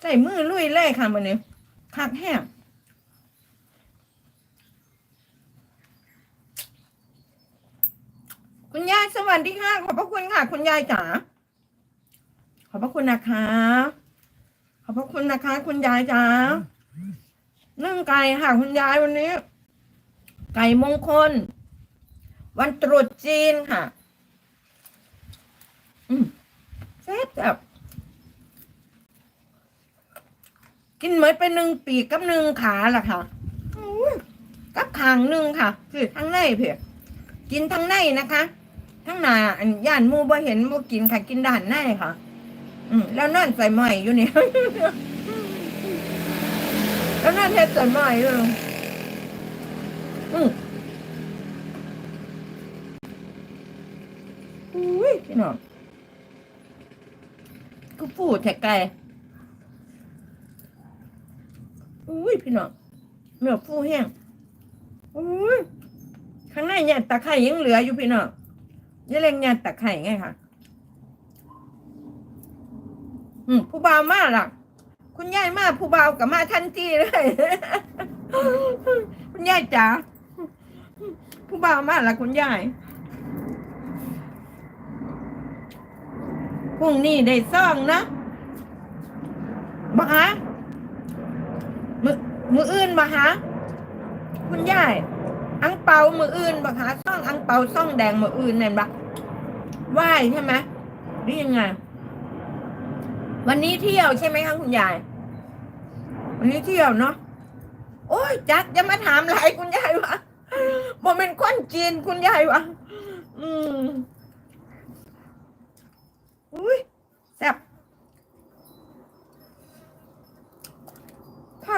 ใส่มือลุยเลยค่ะมันนี้คักแห้งคุณยายสวัสดีค่ะขอบพระคุณค่ะ คุณยายจ๋าขอบพระคุณนะคะ ขอบพระคุณนะคะ คุณยายจ๋านึ่งไก่ค่ะ คุณยายวันนี้ ไก่มงคล วันตรุษจีนค่ะ อืมแซ่บแบบกินเหนึ่งปีกกับหนึ่งขาล่ะค่ะกับขางหนึ่งค่ะ คือทั้งในเพียกินทั้งในนะคะทั้งหน้าอันย่านมูบ่เห็นบ่กินค่ะกินด้านในค่ะ อืมแล้วนั่นใส่หม่อยู่นี่แล้วนั่นเฮ็ดใส่หม่อยู่อืมอุ้ยพี่น้องกูพูดแท้ไกล อุ้ยพี่น้องเนื้อฟูแห้งอุ้ยข้างในเนี่ยตะไคร่ยังเหลืออยู่พี่น้องนี่เล็งเนี่ยตะไคร่ไงค่ะอืมผู้บ่าวมาล่ะ คุณยายมาผู้บ่าวกับมาทันทีเลยคุณยายจ๋าผู้บ่าวมาล่ะ คุณยายพรุ่งนี้ได้ซ่องนะมาหา มืออื่นมาหาคุณยายอังเปามืออื่นบักหาซ่องอังเปาซ่องแดงมืออื่นเนี่ยบักไหวใช่ไหมหรือยังไงวันนี้เที่ยวใช่ไหมคะคุณยาย วันนี้เที่ยวเนาะโอ้ยจักจะมาถามอะไรคุณยายวะโมเมนคนจีนคุณยายวะอืมอุ้ยแซ่บ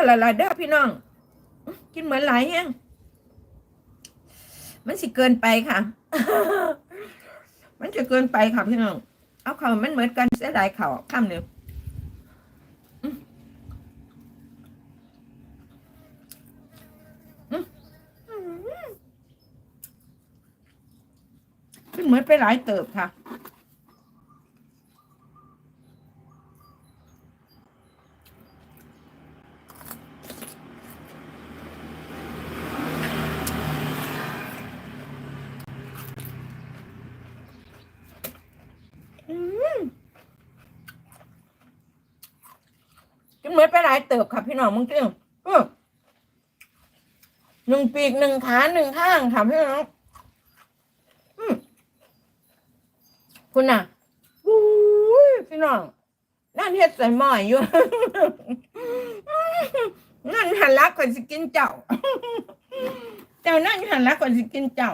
พ่อหลายๆเด้อพี่น้อง กินเหมือนหลายแห้งมันสิเกินไปค่ะ มันจะเกินไปค่ะพี่น้อง เอาเขามันเหมือนกันเสียดายเขาข้ามหนึ่งอืมอืมอืมมันเหมือนไปหลายเติบค่ะ อืมกิน เหมือนไปหลายเติบค่ะพี่น้องมึงจริงหนึ่งปีกหนึ่งขาหนึ่งข้างค่ะพี่น้องคุณน่ะอู้ยพี่น้องนั่นเฮ็ดใส่หม้ออยู่นั่นหันลักก่อนสิกินเจ้า เจ้านั่นหันลักก่อนสิกินเจ้า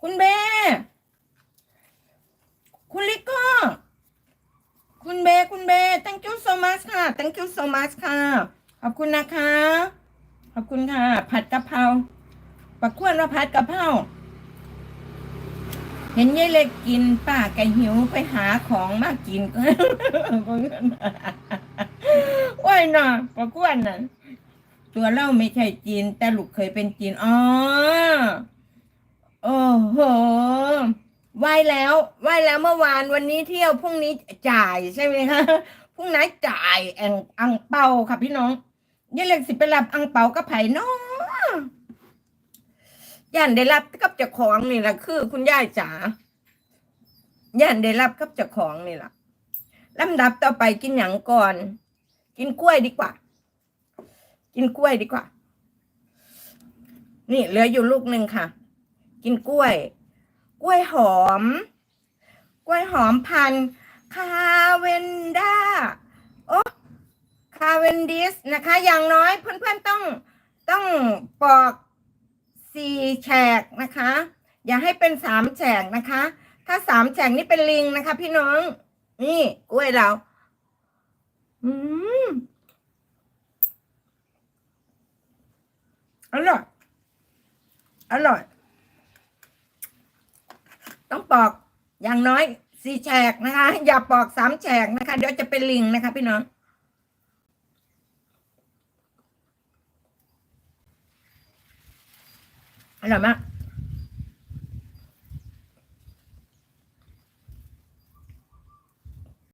คุณเบคุณลิโก้ คุณเบคุณเบ thank you so much ค่ะ thank you so much ค่ะ ขอบคุณนะคะ ขอบคุณค่ะ ผัดกะเพราปักขวนว่าผัดกะเพราเห็นยายเล็กกินป้าแกหิวไปหาของมากินโอ้ยน่ะปักขวนน่ะตัวเล่าไม่ใช่จีน แต่ลูกเคยเป็นจีน อ๋อ โอ้โห ไหวแล้วไหวแล้วเมื่อวานวันนี้เที่ยวพรุ่งนี้จ่ายใช่ไหมคะพรุ่งนี้จ่ายแองอังเปาค่ะพี่น้องยี่เล็กสิไปรับอังเปากับไผ่น้อย่านได้รับกับเจ้าของนี่แหละคือ คุณยายจ๋าย่านได้รับกับเจ้าของนี่แหละลำดับต่อไปกินหยังก่อน กินกล้วยดีกว่า กินกล้วยดีกว่า นี่เหลืออยู่ลูกหนึ่งค่ะ กินกล้วย กล้วยหอม กล้วยหอมพันคาเวนด้าโอ้คาเวนดิสนะคะ อย่างน้อยเพื่อนๆต้องต้องปอกสี่แฉกนะคะ อย่าให้เป็นสามแฉกนะคะ ถ้าสามแฉกนี่เป็นลิงนะคะ พี่น้อง นี่กล้วยเรา อืมอร่อย อร่อย ต้องปอกอย่างน้อยสี่แฉกนะคะ อย่าปอกสามแฉกนะคะ เดี๋ยวจะเป็นลิงนะคะ พี่น้อง อร่อยมาก